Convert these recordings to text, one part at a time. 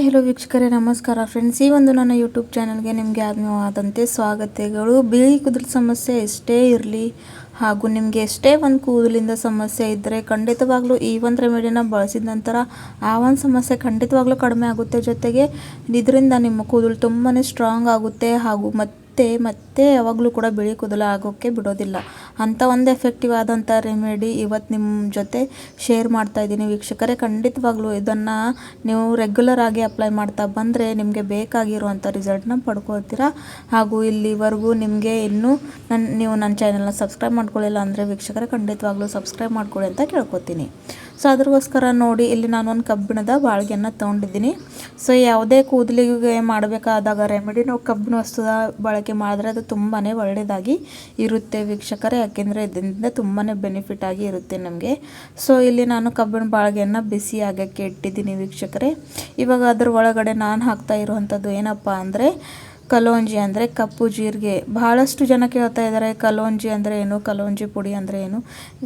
Hi hello ವೀಕ್ಷಕರೇ, ನಮಸ್ಕಾರ friends ಈ ಒಂದು ನನ್ನ ಯೂಟ್ಯೂಬ್ ಚಾನಲ್ಗೆ ನಿಮಗೆ ಆತ್ಮೀಯವಾದಂತೆ ಸ್ವಾಗತಗಳು. ಬಿಳಿ ಕೂದಲು ಸಮಸ್ಯೆ ಎಷ್ಟೇ ಇರಲಿ ಹಾಗೂ ನಿಮಗೆ ಎಷ್ಟೇ ಒಂದು ಕೂದಲಿಂದ ಸಮಸ್ಯೆ ಇದ್ದರೆ ಖಂಡಿತವಾಗ್ಲೂ ಈ ಒಂದು ರೆಮಿಡಿನ ಬಳಸಿದ ನಂತರ ಆ ಒಂದು ಸಮಸ್ಯೆ ಖಂಡಿತವಾಗ್ಲೂ ಕಡಿಮೆ ಆಗುತ್ತೆ. ಜೊತೆಗೆ ಇದರಿಂದ ನಿಮ್ಮ ಕೂದಲು ತುಂಬಾ ಸ್ಟ್ರಾಂಗ್ ಆಗುತ್ತೆ ಹಾಗೂ ಮತ್ತು ಮತ್ತೆ ಯಾವಾಗಲೂ ಕೂಡ ಬಿಳಿ ಕೂದಲು ಆಗೋಕ್ಕೆ ಬಿಡೋದಿಲ್ಲ. ಅಂಥ ಒಂದು ಎಫೆಕ್ಟಿವ್ ಆದಂಥ ರೆಮಿಡಿ ಇವತ್ತು ನಿಮ್ಮ ಜೊತೆ ಶೇರ್ ಮಾಡ್ತಾ ಇದ್ದೀನಿ. ವೀಕ್ಷಕರೇ, ಖಂಡಿತವಾಗ್ಲೂ ಇದನ್ನು ನೀವು ರೆಗ್ಯುಲರ್ ಆಗಿ ಅಪ್ಲೈ ಮಾಡ್ತಾ ಬಂದರೆ ನಿಮಗೆ ಬೇಕಾಗಿರುವಂಥ ರಿಸಲ್ಟ್ನ ಪಡ್ಕೊಳ್ತೀರಾ. ಹಾಗೂ ಇಲ್ಲಿವರೆಗೂ ನಿಮಗೆ ಇನ್ನೂ ನನ್ನ ನೀವು ನನ್ನ ಚಾನಲ್ನ ಸಬ್ಸ್ಕ್ರೈಬ್ ಮಾಡ್ಕೊಳ್ಳಿಲ್ಲ ಅಂದರೆ ವೀಕ್ಷಕರೇ, ಖಂಡಿತವಾಗ್ಲೂ ಸಬ್ಸ್ಕ್ರೈಬ್ ಮಾಡ್ಕೊಳ್ಳಿ ಅಂತ ಕೇಳ್ಕೊತೀನಿ. ಸೊ ಅದ್ರಗೋಸ್ಕರ ನೋಡಿ ಇಲ್ಲಿ ನಾನು ಒಂದು ಕಬ್ಬಿಣದ ಬಾಳ್ಗೆಯನ್ನು ತೊಗೊಂಡಿದ್ದೀನಿ. ಸೊ ಯಾವುದೇ ಕೂದಲಿಗೆ ಮಾಡಬೇಕಾದಾಗ ರೆಮಿಡಿ ನಾವು ಕಬ್ಬಿಣ ವಸ್ತುದ ಬಳಕೆ ಮಾಡಿದ್ರೆ ಅದು ತುಂಬಾ ಒಳ್ಳೆಯದಾಗಿ ಇರುತ್ತೆ ವೀಕ್ಷಕರೇ, ಯಾಕೆಂದರೆ ಇದರಿಂದ ತುಂಬಾ ಬೆನಿಫಿಟ್ ಆಗಿ ಇರುತ್ತೆ ನಮಗೆ. ಸೊ ಇಲ್ಲಿ ನಾನು ಕಬ್ಬಿಣ ಬಾಳ್ಗೆಯನ್ನು ಬಿಸಿ ಆಗೋಕ್ಕೆ ಇಟ್ಟಿದ್ದೀನಿ ವೀಕ್ಷಕರೇ. ಇವಾಗ ಅದ್ರ ಒಳಗಡೆ ನಾನು ಹಾಕ್ತಾ ಇರುವಂಥದ್ದು ಏನಪ್ಪ ಅಂದರೆ ಕಲೋಂಜಿ ಅಂದರೆ ಕಪ್ಪು ಜೀರಿಗೆ. ಬಹಳಷ್ಟು ಜನ ಕೇಳ್ತಾ ಇದ್ದಾರೆ, ಕಲೋಂಜಿ ಅಂದರೆ ಏನು, ಕಲೋಂಜಿ ಪುಡಿ ಅಂದರೆ ಏನು.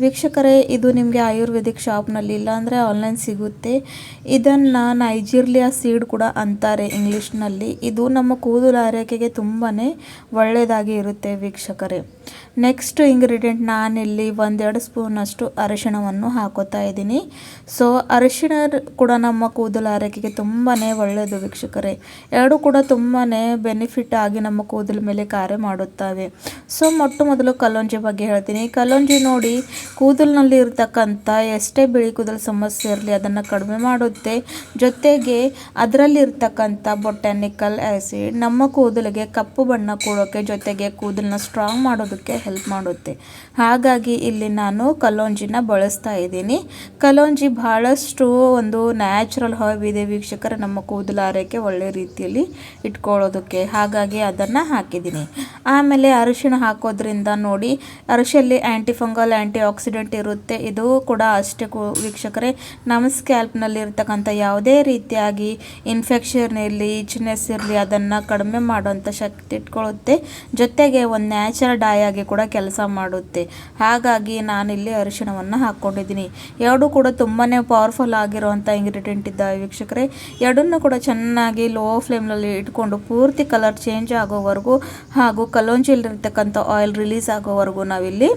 ವೀಕ್ಷಕರೇ, ಇದು ನಿಮಗೆ ಆಯುರ್ವೇದಿಕ್ ಶಾಪ್ನಲ್ಲಿ ಇಲ್ಲಾಂದರೆ ಆನ್ಲೈನ್ ಸಿಗುತ್ತೆ. ಇದನ್ನು ನೈಜೀರ್ಲಿಯಾ ಸೀಡ್ ಕೂಡ ಅಂತಾರೆ ಇಂಗ್ಲೀಷ್ನಲ್ಲಿ. ಇದು ನಮ್ಮ ಕೂದಲು ಆರೈಕೆಗೆ ತುಂಬಾ ಒಳ್ಳೆಯದಾಗಿ ಇರುತ್ತೆ ವೀಕ್ಷಕರೇ. ನೆಕ್ಸ್ಟ್ ಇಂಗ್ರೀಡಿಯೆಂಟ್ ನಾನಿಲ್ಲಿ ಒಂದೆರಡು ಸ್ಪೂನಷ್ಟು ಅರಿಶಿಣವನ್ನು ಹಾಕೋತಾ ಇದ್ದೀನಿ. ಸೊ ಅರಿಶಿಣ ಕೂಡ ನಮ್ಮ ಕೂದಲು ಆರೈಕೆಗೆ ತುಂಬಾ ಒಳ್ಳೆಯದು ವೀಕ್ಷಕರೇ. ಎರಡು ಕೂಡ ತುಂಬಾ ಬೆನಿಫಿಟ್ ಆಗಿ ನಮ್ಮ ಕೂದಲ ಮೇಲೆ ಕಾರ್ಯ ಮಾಡುತ್ತವೆ. ಸೊ ಮೊಟ್ಟ ಮೊದಲು ಕಲ್ಲೊಂಜಿ ಬಗ್ಗೆ ಹೇಳ್ತೀನಿ. ಕಲೋಂಜಿ ನೋಡಿ, ಕೂದಲಿನಲ್ಲಿ ಇರ್ತಕ್ಕಂಥ ಎಷ್ಟೇ ಬಿಳಿ ಕೂದಲು ಸಮಸ್ಯೆ ಇರಲಿ, ಅದನ್ನು ಕಡಿಮೆ ಮಾಡುತ್ತೆ. ಜೊತೆಗೆ ಅದರಲ್ಲಿರ್ತಕ್ಕಂಥ ಬೊಟ್ಯಾನಿಕಲ್ ಆ್ಯಸಿಡ್ ನಮ್ಮ ಕೂದಲಿಗೆ ಕಪ್ಪು ಬಣ್ಣ ಕೊಡೋಕ್ಕೆ ಜೊತೆಗೆ ಕೂದಲನ್ನ ಸ್ಟ್ರಾಂಗ್ ಮಾಡೋದಕ್ಕೆ ಹೆಲ್ಪ್ ಮಾಡುತ್ತೆ. ಹಾಗಾಗಿ ಇಲ್ಲಿ ನಾನು ಕಲೋಂಜಿನ ಬಳಸ್ತಾ ಇದ್ದೀನಿ. ಕಲೋಂಜಿ ಬಹಳಷ್ಟು ಒಂದು ನ್ಯಾಚುರಲ್ ಹರ್ಬ್ ಇದೆ ವೀಕ್ಷಕರ, ನಮ್ಮ ಕೂದಲು ಆರೈಕೆ ಒಳ್ಳೆ ರೀತಿಯಲ್ಲಿ ಇಟ್ಕೊಳ್ಳೋದಕ್ಕೆ. ಹಾಗಾಗಿ ಅದನ್ನು ಹಾಕಿದ್ದೀನಿ. ಆಮೇಲೆ ಅರಿಶಿಣ ಹಾಕೋದ್ರಿಂದ ನೋಡಿ ಅರಿಶಲ್ಲಿ ಆ್ಯಂಟಿಫಂಗಲ್ ಆ್ಯಂಟಿ ಆಕ್ಸಿಡೆಂಟ್ ಇರುತ್ತೆ. ಇದು ಕೂಡ ಅಷ್ಟೇ ವೀಕ್ಷಕರೇ, ನಮ್ಮ ಸ್ಕ್ಯಾಲ್ಪ್ನಲ್ಲಿ ಇರ್ತಕ್ಕಂಥ ಯಾವುದೇ ರೀತಿಯಾಗಿ ಇನ್ಫೆಕ್ಷನ್ ಇರಲಿ ಇಚ್ನೆಸ್ ಇರಲಿ, ಅದನ್ನು ಕಡಿಮೆ ಮಾಡುವಂಥ ಶಕ್ತಿ ಇಟ್ಕೊಳ್ಳುತ್ತೆ. ಜೊತೆಗೆ ಒಂದು ನ್ಯಾಚುರಲ್ ಡೈ ಆಗಿ ಕೂಡ ಕೆಲಸ ಮಾಡುತ್ತೆ. ಹಾಗಾಗಿ ನಾನಿಲ್ಲಿ ಅರಿಶಿಣವನ್ನು ಹಾಕ್ಕೊಂಡಿದ್ದೀನಿ. ಎರಡೂ ಕೂಡ ತುಂಬಾ ಪವರ್ಫುಲ್ ಆಗಿರುವಂಥ ಇಂಗ್ರೀಡಿಯೆಂಟ್ ಇದ್ದಾವೆ ವೀಕ್ಷಕರೇ, ಎರಡನ್ನೂ ಕೂಡ ಚೆನ್ನಾಗಿ ಲೋ ಫ್ಲೇಮ್ನಲ್ಲಿ ಇಟ್ಕೊಂಡು ಪೂರ್ತಿ ಕಲರ್ ಚೇಂಜ್ ಆಗೋವರೆಗೂ ಹಾಗೂ ಕಲೋಂಜಿಲಿರ್ತಕ್ಕಂಥ ಆಯಿಲ್ ರಿಲೀಸ್ ಆಗೋವರೆಗೂ ನಾವಿಲ್ಲಿ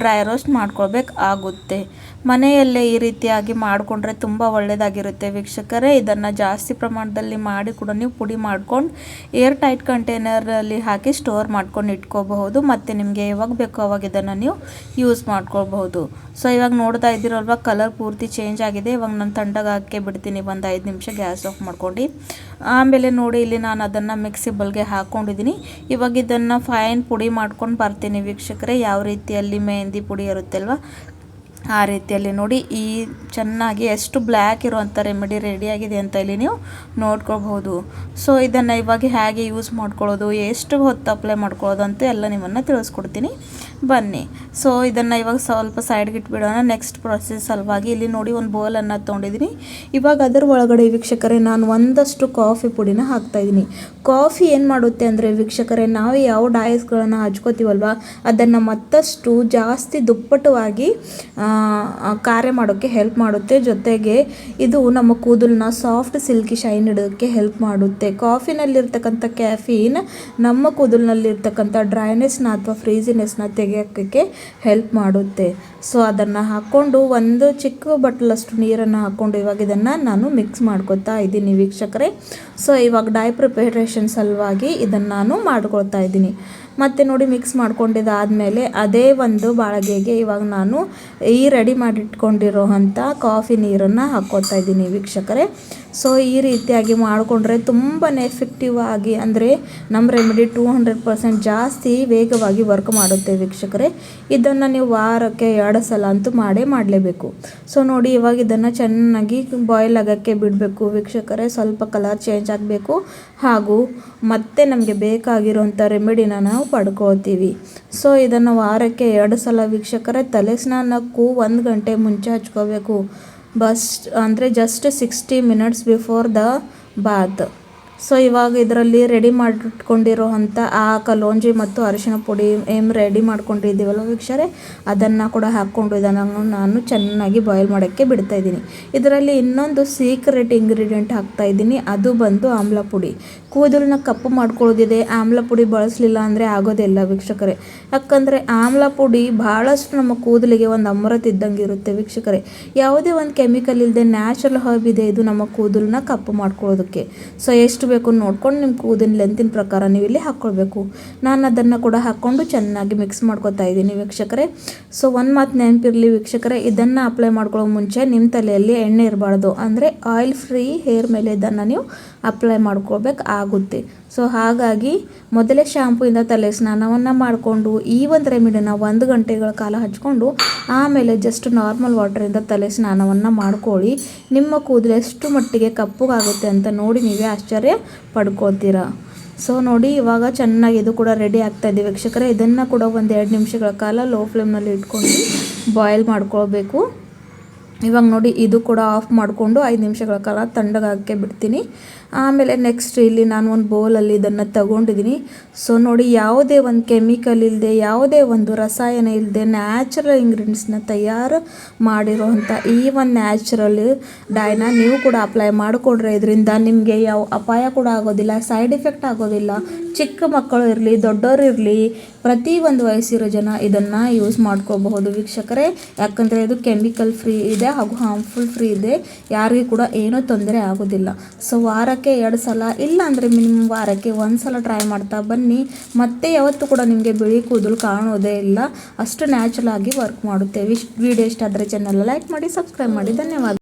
ಡ್ರೈ ರೋಸ್ಟ್ ಮಾಡ್ಕೊಳ್ಬೇಕಾಗುತ್ತೆ. ಮನೆಯಲ್ಲೇ ಈ ರೀತಿಯಾಗಿ ಮಾಡಿಕೊಂಡ್ರೆ ತುಂಬ ಒಳ್ಳೆಯದಾಗಿರುತ್ತೆ. ವೀಕ್ಷಕರೇ, ಇದನ್ನು ಜಾಸ್ತಿ ಪ್ರಮಾಣದಲ್ಲಿ ಮಾಡಿ ಕೂಡ ನೀವು ಪುಡಿ ಮಾಡ್ಕೊಂಡು ಏರ್ ಟೈಟ್ ಕಂಟೈನರಲ್ಲಿ ಹಾಕಿ ಸ್ಟೋರ್ ಮಾಡ್ಕೊಂಡು ಇಟ್ಕೋಬಹುದು. ಮತ್ತು ನಿಮಗೆ ಯಾವಾಗ ಬೇಕೋ ಅವಾಗ ಇದನ್ನು ನೀವು ಯೂಸ್ ಮಾಡ್ಕೊಳ್ಬಹುದು. ಸೊ, ಇವಾಗ ನೋಡ್ತಾ ಇದ್ದೀರಲ್ವ, ಕಲರ್ ಪೂರ್ತಿ ಚೇಂಜ್ ಆಗಿದೆ. ಇವಾಗ ನಾನು ತಂಡಗೆ ಹಾಕಿ ಬಿಡ್ತೀನಿ, ಒಂದು ಐದು ನಿಮಿಷ ಗ್ಯಾಸ್ ಆಫ್ ಮಾಡ್ಕೊಂಡು. ಆಮೇಲೆ ನೋಡಿ, ಇಲ್ಲಿ ನಾನು ಅದನ್ನು ಮಿಕ್ಸಿ ಬಲ್ಗೆ ಹಾಕ್ಕೊಂಡಿದ್ದೀನಿ. ಇವಾಗ ಇದನ್ನು ಫೈನ್ ಪುಡಿ ಮಾಡ್ಕೊಂಡು ಬರ್ತೀನಿ ವೀಕ್ಷಕರೇ. ಯಾವ ರೀತಿಯಲ್ಲಿ ಮೆಹಂದಿ ಪುಡಿ ಇರುತ್ತಲ್ವ ಆ ರೀತಿಯಲ್ಲಿ ನೋಡಿ, ಈ ಚೆನ್ನಾಗಿ ಎಷ್ಟು ಬ್ಲ್ಯಾಕ್ ಇರುವಂಥ ರೆಮಿಡಿ ರೆಡಿಯಾಗಿದೆ ಅಂತ ಇಲ್ಲಿ ನೀವು ನೋಡ್ಕೋಬಹುದು ಸೊ ಇದನ್ನು ಇವಾಗ ಹೇಗೆ ಯೂಸ್ ಮಾಡ್ಕೊಳ್ಳೋದು, ಎಷ್ಟು ಹೊತ್ತು ಅಪ್ಲೈ ಮಾಡ್ಕೊಳ್ಳೋದು ಅಂತ ಎಲ್ಲ ನಿಮ್ಮನ್ನು ತಿಳಿಸ್ಕೊಡ್ತೀನಿ. ಬನ್ನಿ. ಸೊ ಇದನ್ನು ಇವಾಗ ಸ್ವಲ್ಪ ಸೈಡ್ಗೆ ಇಟ್ಬಿಡೋಣ. ನೆಕ್ಸ್ಟ್ ಪ್ರೊಸೆಸ್ ಸಲುವಾಗಿ ಇಲ್ಲಿ ನೋಡಿ ಒಂದು ಬೌಲನ್ನು ತೊಗೊಂಡಿದ್ದೀನಿ ಇವಾಗ ಅದರ ಒಳಗಡೆ ವೀಕ್ಷಕರೇ, ನಾನು ಒಂದಷ್ಟು ಕಾಫಿ ಪುಡಿನ ಹಾಕ್ತಾಯಿದ್ದೀನಿ ಕಾಫಿ ಏನು ಮಾಡುತ್ತೆ ಅಂದರೆ ವೀಕ್ಷಕರೇ, ನಾವು ಯಾವ ಡಾಯಸ್ಗಳನ್ನು ಹಚ್ಕೋತೀವಲ್ವ, ಅದನ್ನು ಮತ್ತಷ್ಟು ಜಾಸ್ತಿ ದುಪ್ಪಟವಾಗಿ ಕಾರ್ಯ ಮಾಡೋಕ್ಕೆ ಹೆಲ್ಪ್ ಮಾಡುತ್ತೆ. ಜೊತೆಗೆ ಇದು ನಮ್ಮ ಕೂದಲನ್ನ ಸಾಫ್ಟ್ ಸಿಲ್ಕಿ ಶೈನ್ ಇಡೋಕ್ಕೆ ಹೆಲ್ಪ್ ಮಾಡುತ್ತೆ. ಕಾಫಿನಲ್ಲಿರ್ತಕ್ಕಂಥ ಕ್ಯಾಫೀನ್ ನಮ್ಮ ಕೂದಲಿನಲ್ಲಿರ್ತಕ್ಕಂಥ ಡ್ರೈನೆಸ್ನ ಅಥವಾ ಫ್ರೀಸಿನೆಸ್ನ ತೆಗೆಯೋಕ್ಕೆ ಹೆಲ್ಪ್ ಮಾಡುತ್ತೆ. ಸೊ ಅದನ್ನು ಹಾಕ್ಕೊಂಡು ಒಂದು ಚಿಕ್ಕ ಬಟ್ಲಷ್ಟು ನೀರನ್ನು ಹಾಕ್ಕೊಂಡು ಇವಾಗ ಇದನ್ನು ನಾನು ಮಿಕ್ಸ್ ಮಾಡ್ಕೊತಾ ಇದ್ದೀನಿ ವೀಕ್ಷಕರೇ. ಸೊ ಇವಾಗ ಡೈ ಪ್ರಿಪರೇಷನ್ ಸಲುವಾಗಿ ಇದನ್ನು ನಾನು ಮಾಡ್ಕೊಳ್ತಾ ಇದ್ದೀನಿ. ಮತ್ತು ನೋಡಿ ಮಿಕ್ಸ್ ಮಾಡ್ಕೊಂಡಿದ್ದಾದಮೇಲೆ ಅದೇ ಒಂದು ಬಾಳಿಗೆಗೆ ಇವಾಗ ನಾನು ಈ ರೆಡಿ ಮಾಡಿಟ್ಕೊಂಡಿರೋ ಅಂಥ ಕಾಫಿ ನೀರನ್ನು ಹಾಕ್ಕೊತಾ ಇದ್ದೀನಿ ವೀಕ್ಷಕರೇ. ಸೊ ಈ ರೀತಿಯಾಗಿ ಮಾಡಿಕೊಂಡ್ರೆ ತುಂಬಾ ಎಫೆಕ್ಟಿವ್ ಆಗಿ ಅಂದರೆ ನಮ್ಮ ರೆಮಿಡಿ ಟೂ ಹಂಡ್ರೆಡ್ ಪರ್ಸೆಂಟ್ ಜಾಸ್ತಿ ವೇಗವಾಗಿ ವರ್ಕ್ ಮಾಡುತ್ತೆ ವೀಕ್ಷಕರೇ. ಇದನ್ನು ನೀವು ವಾರಕ್ಕೆ ಎರಡು ಸಲ ಅಂತೂ ಮಾಡೇ ಮಾಡಲೇಬೇಕು. ಸೊ ನೋಡಿ ಇವಾಗ ಇದನ್ನು ಚೆನ್ನಾಗಿ ಬಾಯ್ಲ್ ಆಗೋಕ್ಕೆ ಬಿಡಬೇಕು ವೀಕ್ಷಕರೇ. ಸ್ವಲ್ಪ ಕಲರ್ ಚೇಂಜ್ ಆಗಬೇಕು. ಹಾಗೂ ಮತ್ತೆ ನಮಗೆ ಬೇಕಾಗಿರುವಂಥ ರೆಮಿಡಿನ ನಾವು ಪಡ್ಕೊಳ್ತೀವಿ ಸೊ ಇದನ್ನು ವಾರಕ್ಕೆ ಎರಡು ಸಲ ವೀಕ್ಷಕರೇ ತಲೆ ಸ್ನಾನಕ್ಕೂ ಒಂದು ಗಂಟೆ ಮುಂಚೆ ಹಚ್ಕೋಬೇಕು. ಬಸ್ ಅಂದರೆ just sixty minutes before the bath so ಇವಾಗ ಇದರಲ್ಲಿ ರೆಡಿ ಮಾಡಿಟ್ಕೊಂಡಿರೋ ಅಂಥ ಆ ಕಲೋಂಜಿ ಮತ್ತು ಅರಿಶಿನ ಪುಡಿ ಏನು ರೆಡಿ ಮಾಡ್ಕೊಂಡಿದ್ದೀವಲ್ಲ ವೀಕ್ಷರೆ, ಅದನ್ನು ಕೂಡ ಹಾಕ್ಕೊಂಡು ಇದನ್ನು ನಾನು ಚೆನ್ನಾಗಿ ಬಾಯ್ಲ್ ಮಾಡೋಕ್ಕೆ ಬಿಡ್ತಾ ಇದ್ದೀನಿ. ಇದರಲ್ಲಿ ಇನ್ನೊಂದು ಸೀಕ್ರೆಟ್ ಇಂಗ್ರೀಡಿಯೆಂಟ್ ಹಾಕ್ತಾ ಇದ್ದೀನಿ, ಅದು ಬಂದು ಆಮ್ಲ ಪುಡಿ. ಕೂದಲನ್ನ ಕಪ್ಪು ಮಾಡ್ಕೊಳ್ಳೋದಿದೆ, ಆಮ್ಲ ಪುಡಿ ಬಳಸಲಿಲ್ಲ ಅಂದರೆ ಆಗೋದಿಲ್ಲ ವೀಕ್ಷಕರೇ. ಯಾಕಂದರೆ ಆಮ್ಲ ಪುಡಿ ಭಾಳಷ್ಟು ನಮ್ಮ ಕೂದಲಿಗೆ ಒಂದು ಅಮೃತ ಇದ್ದಂಗೆ ಇರುತ್ತೆ ವೀಕ್ಷಕರೇ. ಯಾವುದೇ ಒಂದು ಕೆಮಿಕಲ್ ಇಲ್ಲದೆ ನ್ಯಾಚುರಲ್ ಹರ್ಬ್ ಇದೆ, ಇದು ನಮ್ಮ ಕೂದಲನ್ನ ಕಪ್ಪು ಮಾಡ್ಕೊಳ್ಳೋದಕ್ಕೆ. ಸೊ ಎಷ್ಟು ಬೇಕು ನೋಡ್ಕೊಂಡು ನಿಮ್ಮ ಕೂದಿನ ಲೆಂತಿನ ಪ್ರಕಾರ ನೀವು ಇಲ್ಲಿ ಹಾಕ್ಕೊಳ್ಬೇಕು. ನಾನು ಅದನ್ನು ಕೂಡ ಹಾಕ್ಕೊಂಡು ಚೆನ್ನಾಗಿ ಮಿಕ್ಸ್ ಮಾಡ್ಕೊತಾ ಇದ್ದೀನಿ ವೀಕ್ಷಕರೇ. ಸೊ ಒಂದು ಮಾತು ನೆನಪಿರಲಿ ವೀಕ್ಷಕರೇ, ಇದನ್ನು ಅಪ್ಲೈ ಮಾಡ್ಕೊಳ್ಳೋ ಮುಂಚೆ ನಿಮ್ಮ ತಲೆಯಲ್ಲಿ ಎಣ್ಣೆ ಇರಬಾರ್ದು. ಅಂದರೆ ಆಯಿಲ್ ಫ್ರೀ ಹೇರ್ ಮೇಲೆ ಇದನ್ನು ನೀವು ಅಪ್ಲೈ ಮಾಡ್ಕೋಬೇಕು ಆಗುತ್ತೆ. ಸೊ ಹಾಗಾಗಿ ಮೊದಲೇ ಶ್ಯಾಂಪೂಯಿಂದ ತಲೆ ಸ್ನಾನವನ್ನು ಮಾಡಿಕೊಂಡು, ಈ ಒಂದು ರೆಮಿಡಿನ ಒಂದು ಗಂಟೆಗಳ ಕಾಲ ಹಚ್ಕೊಂಡು, ಆಮೇಲೆ ಜಸ್ಟ್ ನಾರ್ಮಲ್ ವಾಟರಿಂದ ತಲೆ ಸ್ನಾನವನ್ನು ಮಾಡ್ಕೊಳ್ಳಿ. ನಿಮ್ಮ ಕೂದಲು ಎಷ್ಟು ಮಟ್ಟಿಗೆ ಕಪ್ಪಗಾಗುತ್ತೆ ಅಂತ ನೋಡಿ ನೀವೇ ಆಶ್ಚರ್ಯ ಪಡ್ಕೊಳ್ತೀರಾ. ಸೊ ನೋಡಿ, ಇವಾಗ ಚೆನ್ನಾಗಿ ಇದು ಕೂಡ ರೆಡಿ ಆಗ್ತಾ ಇದೆ ವೀಕ್ಷಕರೇ. ಇದನ್ನು ಕೂಡ ಒಂದು ಎರಡು ನಿಮಿಷಗಳ ಕಾಲ ಲೋ ಫ್ಲೇಮ್ನಲ್ಲಿ ಇಟ್ಕೊಂಡು ಬಾಯ್ಲ್ ಮಾಡ್ಕೊಳ್ಬೇಕು. ಇವಾಗ ನೋಡಿ, ಇದು ಕೂಡ ಆಫ್ ಮಾಡಿಕೊಂಡು ಐದು ನಿಮಿಷಗಳ ಕಾಲ ತಣ್ಣಗಾಗಕ್ಕೆ ಬಿಡ್ತೀನಿ. ಆಮೇಲೆ ನೆಕ್ಸ್ಟ್ ಇಲ್ಲಿ ನಾನು ಒಂದು ಬೌಲಲ್ಲಿ ಇದನ್ನು ತಗೊಂಡಿದ್ದೀನಿ ಸೊ ನೋಡಿ ಯಾವುದೇ ಒಂದು ಕೆಮಿಕಲ್ ಇಲ್ಲದೆ ಯಾವುದೇ ಒಂದು ರಸಾಯನ ಇಲ್ಲದೆ ನ್ಯಾಚುರಲ್ ಇಂಗ್ರೀಡಿಯೆಂಟ್ಸ್ನ ತಯಾರು ಮಾಡಿರೋವಂಥ ಈ ಒಂದು ನ್ಯಾಚುರಲ್ ಡೈನ ನೀವು ಕೂಡ ಅಪ್ಲೈ ಮಾಡಿಕೊಂಡ್ರೆ. ಇದರಿಂದ ನಿಮಗೆ ಯಾವ ಅಪಾಯ ಕೂಡ ಆಗೋದಿಲ್ಲ ಸೈಡ್ ಎಫೆಕ್ಟ್ ಆಗೋದಿಲ್ಲ. ಚಿಕ್ಕ ಮಕ್ಕಳು ಇರಲಿ, ದೊಡ್ಡವರು ಇರಲಿ, ಪ್ರತಿ ಒಂದು ವಯಸ್ಸಿರೋ ಜನ ಇದನ್ನು ಯೂಸ್ ಮಾಡ್ಕೋಬಹುದು ವೀಕ್ಷಕರೇ. ಯಾಕಂದರೆ ಇದು ಕೆಮಿಕಲ್ ಫ್ರೀ ಇದೆ ಹಾಗೂ ಹಾರ್ಮ್ಫುಲ್ ಫ್ರೀ ಇದೆ. ಯಾರಿಗೂ ಕೂಡ ಏನೂ ತೊಂದರೆ ಆಗೋದಿಲ್ಲ. ಸೊ ವಾರಕ್ಕೆ ಎರಡು ಸಲ ಇಲ್ಲ ಅಂದರೆ ಮಿನಿಮಮ್ ವಾರಕ್ಕೆ ಒಂದು ಸಲ ಟ್ರೈ ಮಾಡ್ತಾ ಬನ್ನಿ. ಮತ್ತೆ ಯಾವತ್ತೂ ಕೂಡ ನಿಮಗೆ ಬಿಳಿ ಕೂದಲು ಕಾಣೋದೇ ಇಲ್ಲ. ಅಷ್ಟು ನ್ಯಾಚುರಲ್ ಆಗಿ ವರ್ಕ್ ಮಾಡುತ್ತೆ ವಿಶ್ ವಿಡಿಯೋ ಇಷ್ಟ ಆದರೆ ಚಾನಲ್ ಲೈಕ್ ಮಾಡಿ ಸಬ್ಸ್ಕ್ರೈಬ್ ಮಾಡಿ. ಧನ್ಯವಾದ.